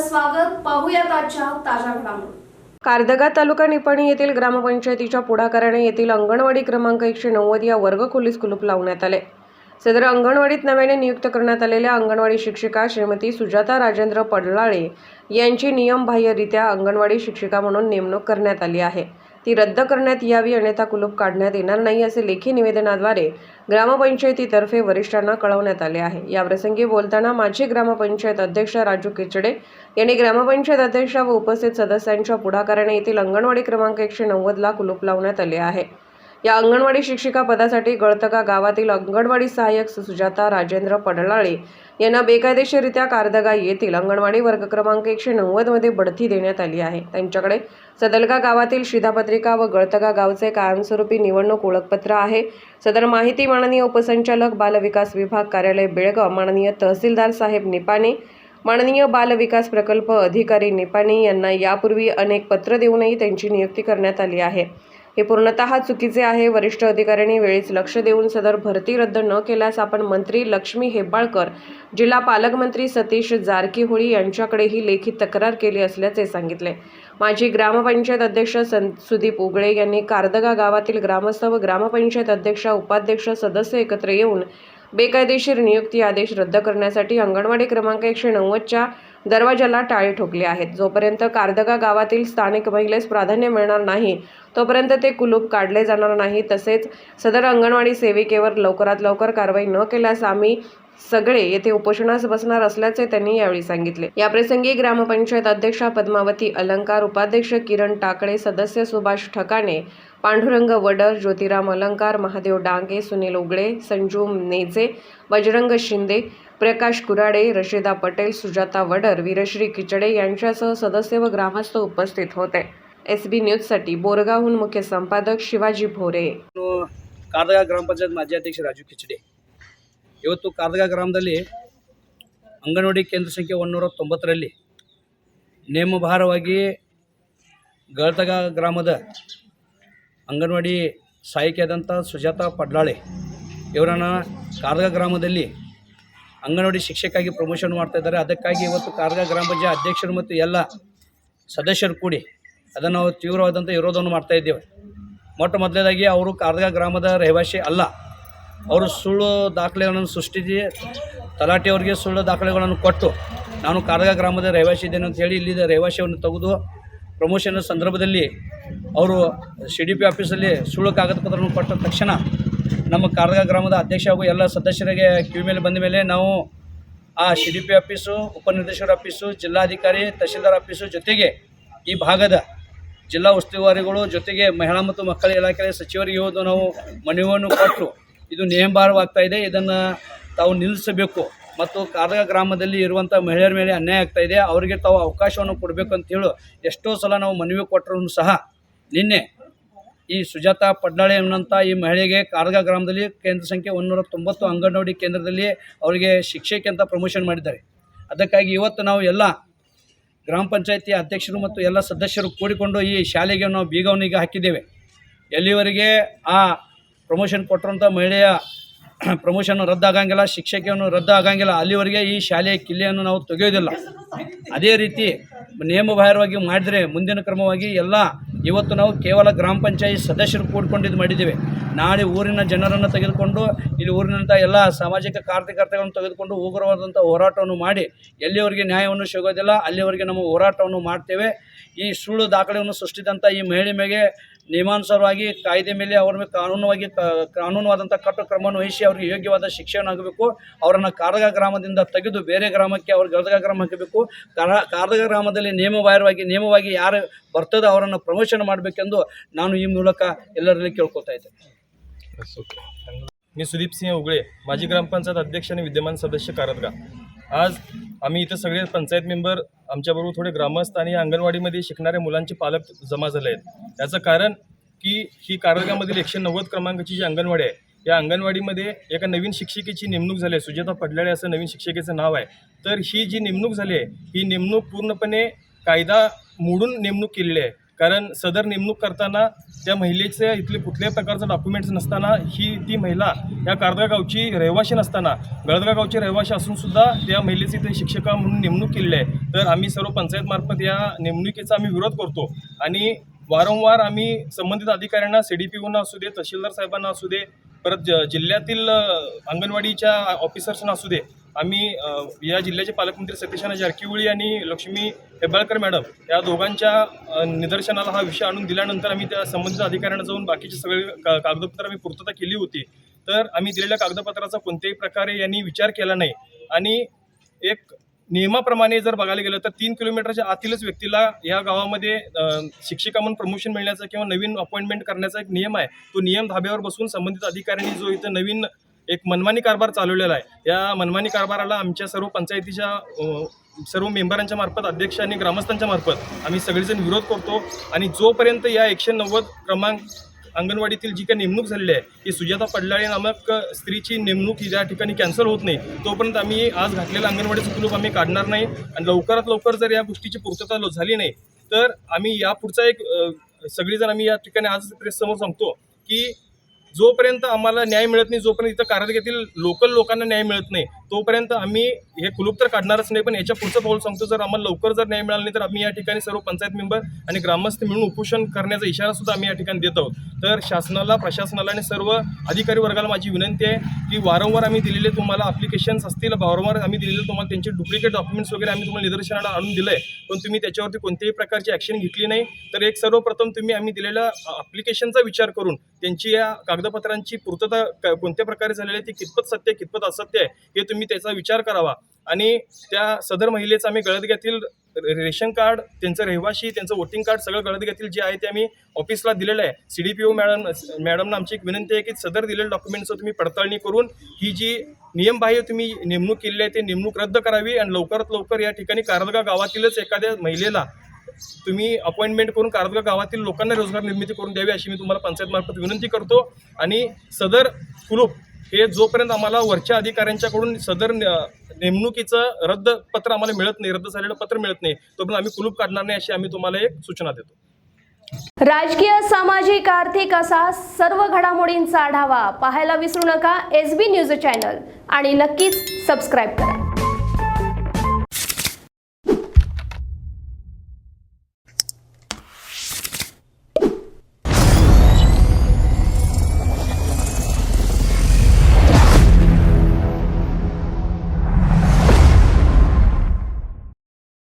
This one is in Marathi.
स्वागत पाहूयात आजच्या ताज्या घडामोडी. कारदगा तालुका निपाणी येथील ग्रामपंचायतीच्या पुढाकाराने येथील अंगणवाडी क्रमांक एकशे नव्वद या वर्ग खोलीस कुलूप लावण्यात आले. सदर अंगणवाडीत नव्याने नियुक्त करण्यात आलेल्या अंगणवाडी शिक्षिका श्रीमती सुजाता राजेंद्र पडलाळे यांची नियमबाह्यरित्या अंगणवाडी शिक्षिका म्हणून नेमणूक करण्यात आली आहे. ती रद्द करण्यात यावी अन्यथा कुलूप काढण्यात येणार नाही असे लेखी निवेदनाद्वारे ग्रामपंचायतीतर्फे वरिष्ठांना कळवण्यात आले आहे. याप्रसंगी बोलताना माजी ग्रामपंचायत अध्यक्ष राजू किचडे यांनी ग्रामपंचायत अध्यक्ष व उपस्थित सदस्यांच्या पुढाकाराने येथील अंगणवाडी क्रमांक एकशे नव्वदला कुलूप लावण्यात आले आहे. या अंगणवाडी शिक्षिका पदासाठी गळतगा गावातील अंगणवाडी सहाय्यक सुजाता राजेंद्र पडलाळे यांना बेकायदेशीररित्या कारदगा येथील अंगणवाडी वर्ग क्रमांक एकशे नव्वदमध्ये बढती देण्यात आली आहे. त्यांच्याकडे सदलगा गावातील शिधापत्रिका व गळतगा गावचे कायमस्वरूपी निवडणूक ओळखपत्र आहे. सदर माहिती माननीय उपसंचालक बालविकास विभाग कार्यालय बेळगाव माननीय तहसीलदार साहेब निपाणे माननीय बालविकास प्रकल्प अधिकारी निपाणी यांना यापूर्वी अनेक पत्र देऊनही त्यांची नियुक्ती करण्यात आली आहे. हे पूर्णतः चुकीचे आहे. वरिष्ठ अधिकाऱ्यांनी वेळीच लक्ष देऊन सदर भरती रद्द न केल्यास आपण मंत्री लक्ष्मी हेब्बाळकर जिल्हा पालकमंत्री सतीश जारकीहोळी यांच्याकडेही लेखी तक्रार केली असल्याचे सांगितले. माजी ग्रामपंचायत अध्यक्ष सं सुदीप उगळे यांनी कारदगा गावातील ग्रामस्थ व ग्रामपंचायत अध्यक्ष उपाध्यक्ष सदस्य एकत्र येऊन बेकायदेशीर नियुक्ती आदेश रद्द करण्यासाठी अंगणवाडी क्रमांक एकशे नव्वदच्या दरवाजाला टाळे ठोकले आहेत. जोपर्यंत कारदगा गावातील स्थानिक महिलेस प्राधान्य मिळणार नाही तोपर्यंत ते कुलूप काढले जाणार नाही. तसेच सदर अंगणवाडी सेविकेवर लवकरात लवकर कारवाई न केल्यास आम्ही सगळे येथे उपोषणास बसणार असल्याचे त्यांनी यावेळी सांगितले. याप्रसंगी ग्रामपंचायत अध्यक्षा पद्मावती अलंकार उपाध्यक्ष किरण टाकळे सदस्य सुभाष ठकाणे पांडुरंग वडर ज्योतिराम अलंकार महादेव डांगे सुनील उगळे संजू नेजे बजरंग शिंदे प्रकाश कुराडे रशिदा पटेल सुजाता वडर वीरश्री किचडे यांच्यासह सदस्य व ग्रामस्थ उपस्थित होते एस बी न्यूजसाठी बोरगावहून मुख्य संपादक शिवाजी भोरे ನಾನು ಕಾರ್ದಗ ಗ್ರಾಮ ಪಂಚಾಯತ್ ಮಾಜಿ ಅಧ್ಯಕ್ಷ ರಾಜು ಕಿಚಡೆ ಇವತ್ತು ಕಾರ್ದಗ ಗ್ರಾಮದಲ್ಲಿ ಅಂಗನವಾಡಿ ಕೇಂದ್ರ ಸಂಖ್ಯೆ ಒಂದುನೂರ ತೊಂಬತ್ತರಲ್ಲಿ ನೇಮಭಾರವಾಗಿ ಗಳತಗ ಗ್ರಾಮದ ಅಂಗನವಾಡಿ ಸಹಾಯಕಿಯಾದಂಥ ಸುಜಾತ ಪಡ್ಲಾಳೆ ಇವರನ್ನು ಕಾರ್ದಗ ಗ್ರಾಮದಲ್ಲಿ ಅಂಗನವಾಡಿ ಶಿಕ್ಷಕಾಗಿ ಪ್ರಮೋಷನ್ ಮಾಡ್ತಾ ಇದ್ದಾರೆ. ಅದಕ್ಕಾಗಿ ಇವತ್ತು ಕಾರ್ಗ ಗ್ರಾಮ ಪಂಚಾಯತ್ ಅಧ್ಯಕ್ಷರು ಮತ್ತು ಎಲ್ಲ ಸದಸ್ಯರು ಕೂಡಿ ಅದನ್ನು ನಾವು ತೀವ್ರವಾದಂಥ ವಿರೋಧವನ್ನು ಮಾಡ್ತಾ ಇದ್ದೇವೆ. ಮೊಟ್ಟ ಮೊದಲನೇದಾಗಿ ಅವರು ಕಾರ್ದಗ ಗ್ರಾಮದ ರಹಿವಾಸಿ ಅಲ್ಲ. ಅವರು ಸುಳ್ಳು ದಾಖಲೆಗಳನ್ನು ಸೃಷ್ಟಿಸಿ ತಲಾಟೆಯವರಿಗೆ ಸುಳ್ಳು ದಾಖಲೆಗಳನ್ನು ಕೊಟ್ಟು ನಾನು ಕಾರ್ದಗ ಗ್ರಾಮದ ರಹಿವಾಸಿ ಇದ್ದೇನೆ ಅಂತ ಹೇಳಿ ಇಲ್ಲಿದ್ದ ರಹಿವಾಸಿಯನ್ನು ತೆಗೆದು ಪ್ರಮೋಷನ್ ಸಂದರ್ಭದಲ್ಲಿ ಅವರು ಸಿ ಡಿ ಪಿ ಆಫೀಸಲ್ಲಿ ಸುಳ್ಳು ಕಾಗದ ಪತ್ರವನ್ನು ಕೊಟ್ಟ ತಕ್ಷಣ ನಮ್ಮ ಕಾರ್ದಗ ಗ್ರಾಮದ ಅಧ್ಯಕ್ಷ ಹಾಗೂ ಎಲ್ಲ ಸದಸ್ಯರಿಗೆ ಕಿವಿ ಮೇಲೆ ಬಂದ ಮೇಲೆ ನಾವು ಆ ಸಿ ಡಿ ಪಿ ಆಫೀಸು, ಉಪನಿರ್ದೇಶಕರ ಆಫೀಸು, ಜಿಲ್ಲಾಧಿಕಾರಿ, ತಹಶೀಲ್ದಾರ್ ಆಫೀಸು ಜೊತೆಗೆ ಈ ಭಾಗದ ಜಿಲ್ಲಾ ಉಸ್ತುವಾರಿಗಳು ಜೊತೆಗೆ ಮಹಿಳಾ ಮತ್ತು ಮಕ್ಕಳ ಇಲಾಖೆಯ ಸಚಿವರಿಗೆ ಹೋದು ನಾವು ಮನವಿಯನ್ನು ಕೊಟ್ಟರು ಇದು ನೇಮಭಾರವಾಗ್ತಾ ಇದೆ. ಇದನ್ನು ತಾವು ನಿಲ್ಲಿಸಬೇಕು ಮತ್ತು ಕಾರ್ದಗ ಗ್ರಾಮದಲ್ಲಿ ಇರುವಂಥ ಮಹಿಳೆಯರ ಮೇಲೆ ಅನ್ಯಾಯ ಆಗ್ತಾ ಇದೆ. ಅವರಿಗೆ ತಾವು ಅವಕಾಶವನ್ನು ಕೊಡಬೇಕು ಅಂತ ಹೇಳಿ ಎಷ್ಟೋ ಸಲ ನಾವು ಮನವಿ ಕೊಟ್ಟರೂ ಸಹ ನಿನ್ನೆ ಈ ಸುಜಾತಾ ಪಡ್ನಾಳೆ ಅನ್ನೋಂಥ ಈ ಮಹಿಳೆಗೆ ಕಾರ್ಗ ಗ್ರಾಮದಲ್ಲಿ ಕೇಂದ್ರ ಸಂಖ್ಯೆ ಒಂದುನೂರ ತೊಂಬತ್ತು ಅಂಗನವಾಡಿ ಕೇಂದ್ರದಲ್ಲಿ ಅವರಿಗೆ ಶಿಕ್ಷಕಿ ಅಂತ ಪ್ರಮೋಷನ್ ಮಾಡಿದ್ದಾರೆ. ಅದಕ್ಕಾಗಿ ಇವತ್ತು ನಾವು ಎಲ್ಲ ಗ್ರಾಮ ಪಂಚಾಯತಿ ಅಧ್ಯಕ್ಷರು ಮತ್ತು ಎಲ್ಲ ಸದಸ್ಯರು ಕೂಡಿಕೊಂಡು ಈ ಶಾಲೆಗೆ ನಾವು ಬೀಗವನ್ನು ಈಗ ಹಾಕಿದ್ದೇವೆ. ಎಲ್ಲಿವರೆಗೆ ಆ ಪ್ರಮೋಷನ್ ಕೊಟ್ಟಿರುವಂಥ ಮಹಿಳೆಯ ಪ್ರಮೋಷನ್ ರದ್ದಾಗಂಗಿಲ್ಲ ಶಿಕ್ಷಕಿಯನ್ನು ರದ್ದು ಆಗಂಗಿಲ್ಲ ಅಲ್ಲಿವರೆಗೆ ಈ ಶಾಲೆಯ ಕಿಲ್ಲೆಯನ್ನು ನಾವು ತೆಗೆಯೋದಿಲ್ಲ. ಅದೇ ರೀತಿ ನಿಯಮಬಾಹಿರವಾಗಿ ಮಾಡಿದರೆ ಮುಂದಿನ ಕ್ರಮವಾಗಿ ಎಲ್ಲ ಇವತ್ತು ನಾವು ಕೇವಲ ಗ್ರಾಮ ಪಂಚಾಯತ್ ಸದಸ್ಯರು ಕೂಡ್ಕೊಂಡು ಇದು ಮಾಡಿದ್ದೇವೆ. ನಾಳೆ ಊರಿನ ಜನರನ್ನು ತೆಗೆದುಕೊಂಡು, ಇಲ್ಲಿ ಊರಿನಂಥ ಎಲ್ಲ ಸಾಮಾಜಿಕ ಕಾರ್ಯಕರ್ತಗಳನ್ನು ತೆಗೆದುಕೊಂಡು ಉಗ್ರವಾದಂಥ ಹೋರಾಟವನ್ನು ಮಾಡಿ, ಎಲ್ಲಿಯವರಿಗೆ ನ್ಯಾಯವನ್ನು ಸಿಗೋದಿಲ್ಲ ಅಲ್ಲಿವರೆಗೆ ನಮ್ಮ ಹೋರಾಟವನ್ನು ಮಾಡ್ತೇವೆ. ಈ ಸುಳ್ಳು ದಾಖಲೆಯನ್ನು ಸೃಷ್ಟಿಸಿದಂಥ ಈ ಮಹಿಳೆ ಮೇಲೆ ನಿಯಮಾನುಸಾರವಾಗಿ ಕಾಯ್ದೆ ಮೇಲೆ ಅವ್ರ ಮೇಲೆ ಕಾನೂನುವಾಗಿ ಕ- ಕಾನೂನುವಾದಂಥ ಕಟ್ಟು ಕ್ರಮವನ್ನು ವಹಿಸಿ ಅವರಿಗೆ ಯೋಗ್ಯವಾದ ಶಿಕ್ಷೆಯನ್ನು ಆಗಬೇಕು ಅವರನ್ನು ಕಾರಗ ಗ್ರಾಮದಿಂದ ತೆಗೆದು ಬೇರೆ ಗ್ರಾಮಕ್ಕೆ ಅವ್ರ ಗದಗ ಗ್ರಾಮ ಹಾಕಬೇಕು ಕಾರ ಕಾರಗ ಗ್ರಾಮದಲ್ಲಿ ನಿಯಮಬಾಹಿರವಾಗಿ ನಿಯಮವಾಗಿ ಯಾರು ಬರ್ತದೋ ಅವರನ್ನು ಪ್ರಮೋಷನ್ ಮಾಡಬೇಕೆಂದು ನಾನು ಈ ಮೂಲಕ ಎಲ್ಲರಲ್ಲಿ ಕೇಳ್ಕೊತಾ ಇದ್ದೇನೆ मी सुदीप सिंह उगळे माजी ग्रामपंचायत अध्यक्ष आणि विद्यमान सदस्य कारदगा आज आम्ही इथं सगळे पंचायत मेंबर आमच्याबरोबर थोडे ग्रामस्थ आणि अंगणवाडीमध्ये शिकणाऱ्या मुलांचे पालक जमा झाले आहेत. याचं कारण की ही कारदगामधील एकशे नव्वद क्रमांकाची जी अंगणवाडी आहे या अंगणवाडीमध्ये एका नवीन शिक्षिकेची नेमणूक झाली आहे. सुजाता पडलाळे असं नवीन शिक्षिकेचं नाव आहे. तर ही जी नेमणूक झाली आहे ही नेमणूक पूर्णपणे कायदा मोडून नेमणूक केलेली आहे. कारण सदर नेमणूक करताना त्या महिलेचे इथले कुठल्याही प्रकारचं डॉक्युमेंट्स नसताना ही ती महिला या कारदगा गावची रहिवाशी नसताना गळदगा गावची रहिवाशी असूनसुद्धा त्या महिलेची इथे शिक्षका म्हणून नेमणूक केलेली आहे. तर आम्ही सर्व पंचायतमार्फत या नेमणुकीचा आम्ही विरोध करतो. आणि वारंवार आम्ही संबंधित अधिकाऱ्यांना सी डी पी ओना असू दे तहसीलदार साहेबांना असू दे परत ज जिल्ह्यातील अंगणवाडीच्या ऑफिसर्सना असू दे आम्ही या जिल्ह्याचे पालकमंत्री सतीशाना जारकिहोळी आणि लक्ष्मी हेबाळकर मॅडम या दोघांच्या निदर्शनाला हा विषय आणून दिल्यानंतर आम्ही त्या संबंधित अधिकाऱ्यांना जाऊन बाकीचे सगळे का कागदपत्र आम्ही पूर्तता केली होती. तर आम्ही दिलेल्या कागदपत्राचा कोणत्याही प्रकारे यांनी विचार केला नाही. आणि एक नियमाप्रमाणे जर बघायला गेलं तर तीन किलोमीटरच्या आतीलच व्यक्तीला या गावामध्ये शिक्षिका म्हणून प्रमोशन मिळण्याचा किंवा नवीन अपॉइंटमेंट करण्याचा एक नियम आहे. तो नियम धाब्यावर बसून संबंधित अधिकाऱ्यांनी जो इथं नवीन एक मनमानी कारभार चालवलेला आहे. या मनमानी कारभाराला आमच्या सर्व पंचायतीच्या सर्व मेंबरांच्या मार्फत अध्यक्ष आणि ग्रामस्थांच्या मार्फत आम्ही सगळेजण विरोध करतो. आणि जोपर्यंत या एकशे नव्वद क्रमांक अंगणवाडीतील जी काही नेमणूक झालेली आहे ही सुजाता पडलाळे नामक स्त्रीची नेमणूक ही या ठिकाणी कॅन्सल होत नाही तोपर्यंत आम्ही आज घातलेलं अंगणवाडीचं कुलूप आम्ही काढणार नाही. आणि लवकरात लवकर जर या गोष्टीची पूर्तता झाली नाही तर आम्ही या पुढचा एक सगळीजण आम्ही या ठिकाणी आज प्रेससमोर सांगतो की जोपर्यंत आम्हाला न्याय मिळत नाही जोपर्यंत इथं कारगिरीतील लोकल लोकांना न्याय मिळत नाही तोपर्यंत आम्ही हे कुलूप तर काढणारच नाही पण याच्या पुढचं पाऊल सांगतो जर आम्हाला लवकर जर न्याय मिळाला नाही तर आम्ही या ठिकाणी सर्व पंचायत मेंबर आणि ग्रामस्थ मिळून उपोषण करण्याचा इशारा सुद्धा आम्ही या ठिकाणी देत आहोत. तर शासनाला प्रशासनाला आणि सर्व अधिकारी वर्गाला माझी विनंती आहे की वारंवार आम्ही दिलेले तुम्हाला अप्लिकेशन्स असतील वारंवार आम्ही दिलेले तुम्हाला त्यांचे डुप्लिकेट डॉक्युमेंट्स वगैरे आम्ही तुम्हाला निदर्शनाला आणून दिलं आहे पण तुम्ही त्याच्यावरती कोणत्याही प्रकारची ॲक्शन घेतली नाही. तर एक सर्वप्रथम तुम्ही आम्ही दिलेल्या अप्लिकेशनचा विचार करून त्यांची या कागदपत्रांची पूर्तता क- कोणत्या प्रकारे झालेली आहे ती कितपत सत्य आहे, कितपत असत्य आहे हे तुम्ही त्याचा विचार करावा. आणि त्या सदर महिलेचं आम्ही गळदग्यातील रे- रेशन कार्ड त्यांचं रहिवाशी त्यांचं वोटिंग कार्ड सगळं गळदग्यातील जे आहे ते आम्ही ऑफिसला दिलेलं आहे. C D P O madam मॅडमना आमची एक विनंती आहे की सदर दिलेल्या डॉक्युमेंटचं तुम्ही पडताळणी करून ही जी नियमबाह्य तुम्ही नेमणूक केलेली आहे ते नेमणूक रद्द करावी आणि लवकरात लवकर या ठिकाणी कारदगा गावातीलच एखाद्या महिलेला तुम्ही अपॉइंटमेंट करून कारदगा गावातील लोकांना रोजगार निर्मिती करून द्यावी अशी मी तुम्हाला पंचायतमार्फत विनंती करतो. आणि सदर कुलूप हे जोपर्यंत आम्हाला वरच्या अधिकाऱ्यांच्याकडून सदर नेमणुकीचं रद्द पत्र आम्हाला मिळत नाही रद्द झालेलं पत्र मिळत नाही तोपर्यंत आम्ही कुलूप काढणार नाही अशी आम्ही तुम्हाला एक सूचना देतो. राजकीय सामाजिक आर्थिक असा सर्व घडामोडींचा आढावा पाहायला विसरू नका. एस बी न्यूज चॅनल आणि नक्कीच सबस्क्राईब करा.